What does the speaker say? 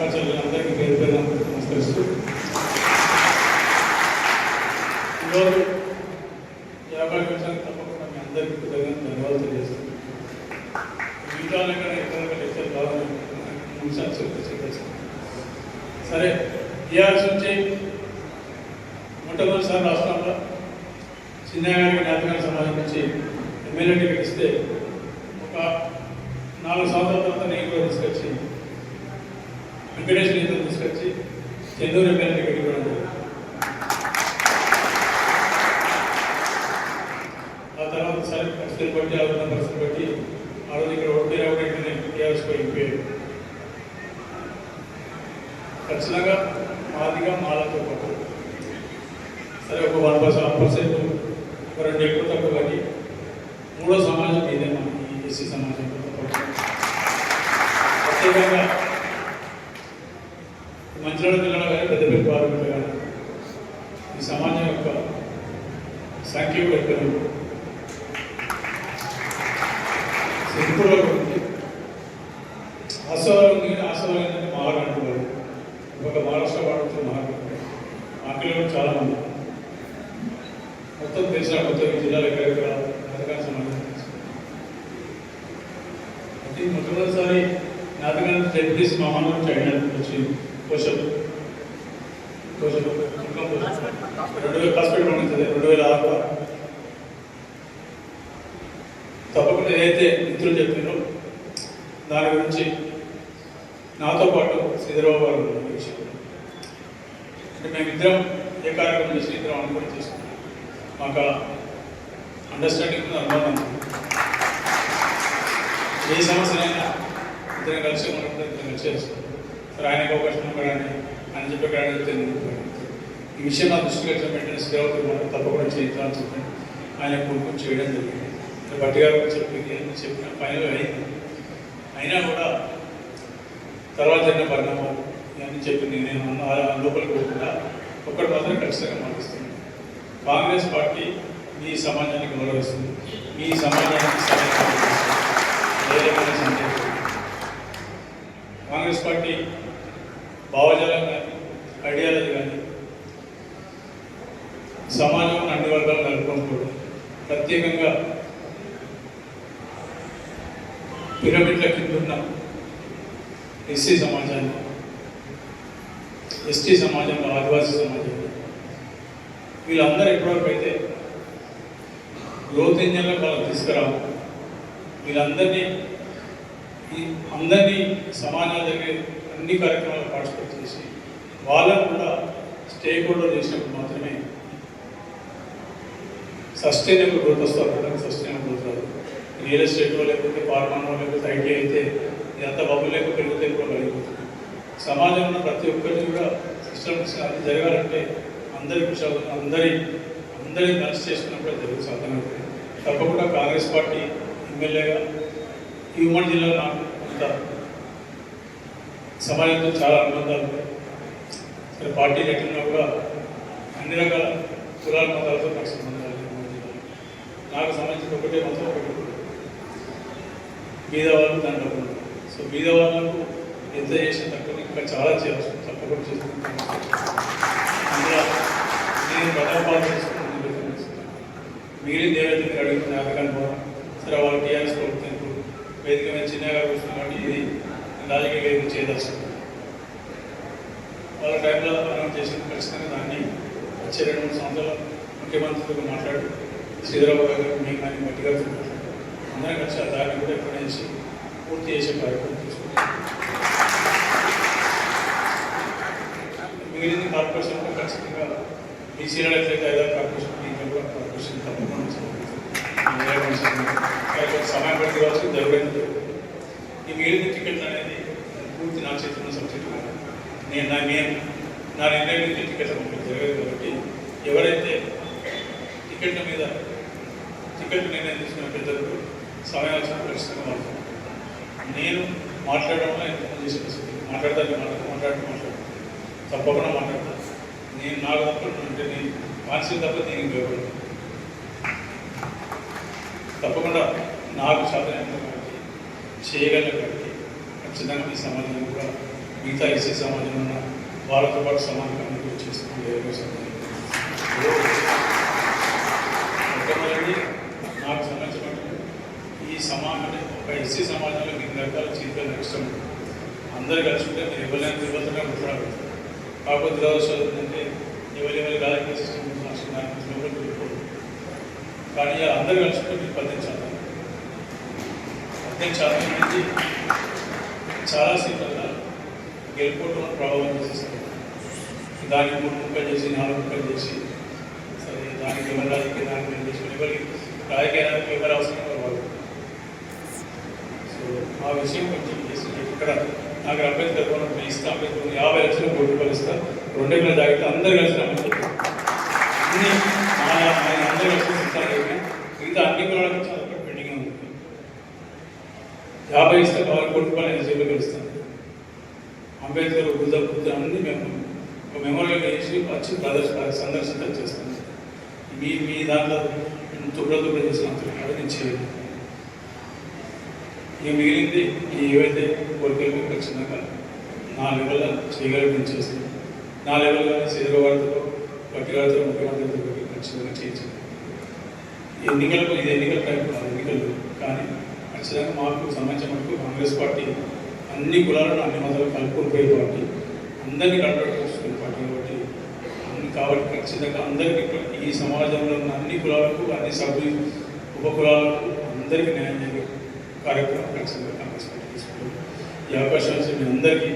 అందరికీ పేరు పేరు నమస్కరిస్తూ. ఈరోజు యాభై నిమిషాలు తప్పకుండా మీ అందరికీ కృతజ్ఞతలు ధన్యవాదాలు తెలియజేస్తాను మిగతా కూడా ఇతరులకు లెక్చర్ కావాలని నిమిషాలు చెప్పి చెప్పేసి సరే టీఆర్ఎస్ నుంచి మొట్టమొదటిసారి రాష్ట్రంలో చిన్నగారికి జ్ఞాపకాల సమాజం నుంచి ఎమ్మెల్యే టికెట్ ఇస్తే ఒక నాలుగు సంవత్సరాల తర్వాత నేను కూడా తీసుకొచ్చి వెంకటేష్ నేతలు తీసుకొచ్చి చెన్నూరు ఎమ్మెల్యే టికెట్ ఇవ్వడం ఆ తర్వాత సరే పరిస్థితులు బట్టి ఆ ఉన్న పరిస్థితులు బట్టి ఆ రోజు ఇక్కడ ఒకటి రావడానికి టీఆర్ఎస్ పోయి ఖచ్చితంగా మాదిగా మాలతో పాటు సరే ఒక వన్ పర్సెంట్ వన్ పర్సెంట్ ఒక రెండు ఎక్కువ తక్కువ కానీ మూడో సమాజం ఇదే మనకి ఎస్సీ సమాజం ప్రత్యేకంగా మంచిరాడ జిల్లాలో కానీ పెద్ద పార్లమెంట్ కానీ ఈ సమాజం యొక్క సంఖ్య కూడా ఎక్కువ సింపుల్గా ఉంది. ఆశవాళ్ళు ఒక మహారాష్ట్ర వాడుతున్న మహారు ఆకలి చాలా మంది. మొత్తం తెలిసిన మొత్తం ఈ ఎక్కడెక్కడ నాటకానికి అయితే మొట్టమొదటిసారి నాటకానికి జడ్పీస్ మా అమ్మ నుంచి అడిగినట్టు వచ్చి రెండు వేల హాస్పిటల్ ఉంటుంది రెండు వేల ఆరు తప్పకుండా ఏదైతే మిత్రులు చెప్పారో దాని గురించి నాతో పాటు సిద్ధరావు గారు అంటే మేమిద్దరం ఏ కార్యక్రమం చేసి ఇద్దరం అనుకుని చేసుకున్నాం మాకు అండర్స్టాండింగ్ ఉంది అనుభవం ఉంది. ఏ సమస్యలైనా ఇద్దరం కలిసి మనం ఇద్దరం కలిసి చేస్తాం ఆయనకు అవకాశం ఇవ్వడాన్ని అని చెప్పి కాడ ఈ విషయం నా దృష్టికి వచ్చిన వెంటనే శ్రీరావు మనం తప్పకుండా చేయించాలని చెప్పి ఆయన కొనుక్కొని చేయడం జరిగింది. బట్టి గారు చెప్పింది అని చెప్పిన ఫైనల్ అయింది. అయినా కూడా తర్వాత జరిగిన పరిణామాలు అని చెప్పింది నేను లోపలికి పోకుండా ఒక్కటి మాత్రం ఖచ్చితంగా మాటిస్తున్నాను కాంగ్రెస్ పార్టీ మీ సమాజానికి గౌరవిస్తుంది మీ సమాజానికి సహాయం కాంగ్రెస్ పార్టీ భావజాలం కానీ ఐడియాలజీ కానీ సమాజం అన్ని వర్గాలు కలుపుకుంటాడు ప్రత్యేకంగా పిరమిడ్ల కింద ఉన్న ఎస్సీ సమాజాన్ని ఎస్టీ సమాజంలో ఆదివాసీ సమాజంలో వీళ్ళందరూ ఎప్పటివరకు అయితే గ్రోత్ ఇంజన్లకు వాళ్ళకి తీసుకురావు వీళ్ళందరినీ అందరినీ సమాజాలు జరిగే అన్ని కార్యక్రమాలు పార్టిసిపేట్ చేసి వాళ్ళను కూడా స్టేక్ హోల్డర్ చేసినప్పుడు మాత్రమే సస్టైనబుల్ గ్రోత్ వస్తారు సస్టైనబుల్ గ్రోత్ రాదు. రియల్ ఎస్టేట్లో లేకపోతే ఫార్మాలో లేకపోతే ఐటీ అయితే ఇదంతా బబ్బులు లేకపోతే పెరిగితే కూడా సమాజంలో ప్రతి ఒక్కరికి కూడా సిస్టమ్స్ అది జరగాలంటే అందరి కృషి అందరి అందరి కలిసి చేసుకున్నప్పుడు జరుగుతుంది. సాధ్యమవుతుంది తప్పకుండా కాంగ్రెస్ పార్టీ ఎమ్మెల్యేగా ఈ ఉమ్మడి జిల్లాలో నాకు సమాజంతో చాలా అనుబంధాలు ఉన్నాయి. పార్టీ ఎట్లున్నా కూడా అన్ని రకాల కులాల మతాలతో నాకు సంబంధాలు నాకు సంబంధించిన ఒకటే మతం ఒకటి కులం. బీద వాళ్ళు సో బీద వాళ్ళకు ఎంత చేసిన తక్కువ ఇంకా చాలా చేయాల్సి తప్పకుండా చేసుకుంటాను అందులో నేను బదలపాలు చేసుకున్నాను మిగిలిన ఏవైతే మీరు అడుగుతున్న అడగాలి పోవడం సరే వాళ్ళు టీఆర్ఎస్ ప్రభుత్వం ఇప్పుడు వేదిక మీద చిన్నగా కూర్చున్నాం కాబట్టి ఇది రాజకీయ చేయదలుచుకుంది వాళ్ళ టైంలో మనం చేసిన ఖచ్చితంగా దాన్ని వచ్చే రెండు మూడు సంవత్సరాలు ముఖ్యమంత్రితో మాట్లాడి శ్రీధరబాబు గారు మీ కానీ గట్టి గారితో అందరం కలిసి ఆ దాన్ని కూడా ఎక్కడ చేసి పూర్తి చేసే కార్యక్రమం తీసుకుంటాం మిగిలిన కార్పొరేషన్ కూడా ఖచ్చితంగా బీసీలో ఎట్లయితే ఐదారు కార్పొరేషన్ దీంట్లో కూడా కార్పొరేషన్ తప్పకుండా సమయం పట్టి కావచ్చు జరగలేదు ఈ మిగిలిన టికెట్లు అనేది పూర్తి నా చేతుల్లో సబ్జెక్ట్ కాదు. నేను నా నేను నా నిర్ణయం నుంచి జరగదు కాబట్టి ఎవరైతే టికెట్ల మీద టికెట్ నిర్ణయం తీసుకున్న పెద్దలకు సమయం వచ్చిన ఖచ్చితంగా నేను మాట్లాడడంలో వల్ల ఎంతమంది చేసే పరిస్థితి. మాట్లాడతాను మాట్లాడు మాట్లాడుతూ మాట్లాడతాను తప్పకుండా మాట్లాడతాను నేను నాకు తప్ప అంటే నేను కాన్సెప్ట్ తప్ప నేను ఉపయోగపడతాను తప్పకుండా నాకు శాతం కాబట్టి చేయగలను కాబట్టి సమాజం కూడా మిగతా ఎస్సీ సమాజం ఉన్న వాళ్ళతో పాటు సమాజం చేస్తుంది ఏ కోసం నాకు సంబంధించినట్టు ఈ సమాజం ఒక ఎస్సీ సమాజంలో ఇన్ని రకాల జీవితాలు ఇష్టం అందరు కలిసి ఉంటే మీరు ఎవరైనా ఇవ్వకుండా మాట్లాడదు కాకపోతే దురదృష్టం ఏంటంటే ఎవరి ఎవరి రాజకీయ సిస్టమ్ నడుచుకున్నారు కానీ అందరూ కలిసి ఉంటే మీరు పద్దెనిమిది శాతం. పద్దెనిమిది శాతం నుంచి చాలా సీట్లలో గెలుపుకోవటం ప్రభావం చేసేస్తారు దానికి మూడు ముక్కలు చేసి నాలుగు ముక్కలు చేసి సరే దానికి ఎవరు రాజకీయ నాయకులు చేసుకుని ఎవరికి రాజకీయ నాయకులు ఎవరు అవసరం ఎవరు వాళ్ళు సో ఆ విషయం కొంచెం చేసి ఇక్కడ నాకు అంబేద్కర్ భవనం ఇస్తా అంబేద్కర్ యాభై లక్షలు కోటి రూపాయలు ఇస్తా. రెండు వేల తాగితే అందరు కలిసి రమ్మని అన్ని అందరూ కలిసి ఇస్తారు మిగతా అన్ని కులాలకు చాలా పెండింగ్ ఉంది యాభై ఇస్తే పవర్ కోటి రూపాయలు ఆయన జైలు అంబేద్కర్ బుద్ధ బుద్ధ మేము ఒక మెమోరియల్ వేసి వచ్చి ప్రదర్శన సందర్శన చేస్తాను. మీ మీ దాంట్లో తుబ్బ తుబ్బ చేసినంత అది నేను చేయను. ఇక మిగిలింది ఏవైతే కోరికలు వచ్చినాక నా లెవెల్లో చేయగలిగి నేను చేస్తాను. నా లెవెల్లో సీదరవాడతో పట్టిగారితో ముఖ్యమంత్రితో ఖచ్చితంగా చేయించాను. ఎన్నికలకు ఇది ఎన్నికల టైం ఎన్నికలు. కానీ ఖచ్చితంగా మాకు సంబంధించిన మటుకు కాంగ్రెస్ పార్టీ అన్ని కులాలను అన్ని మతాలు కలుపుకుపోయే పార్టీ. అందరినీ కలపడుతున్న పార్టీ కాబట్టి. అన్ని కాబట్టి ఖచ్చితంగా అందరికీ ఈ సమాజంలో ఉన్న అన్ని కులాలకు అన్ని సభ్యులు ఉప కులాలకు అందరికీ న్యాయం చేసే కార్యక్రమం ఖచ్చితంగా కాంగ్రెస్ పార్టీ తీసుకుంటుంది. ఈ అవకాశాలు మీ అందరికీ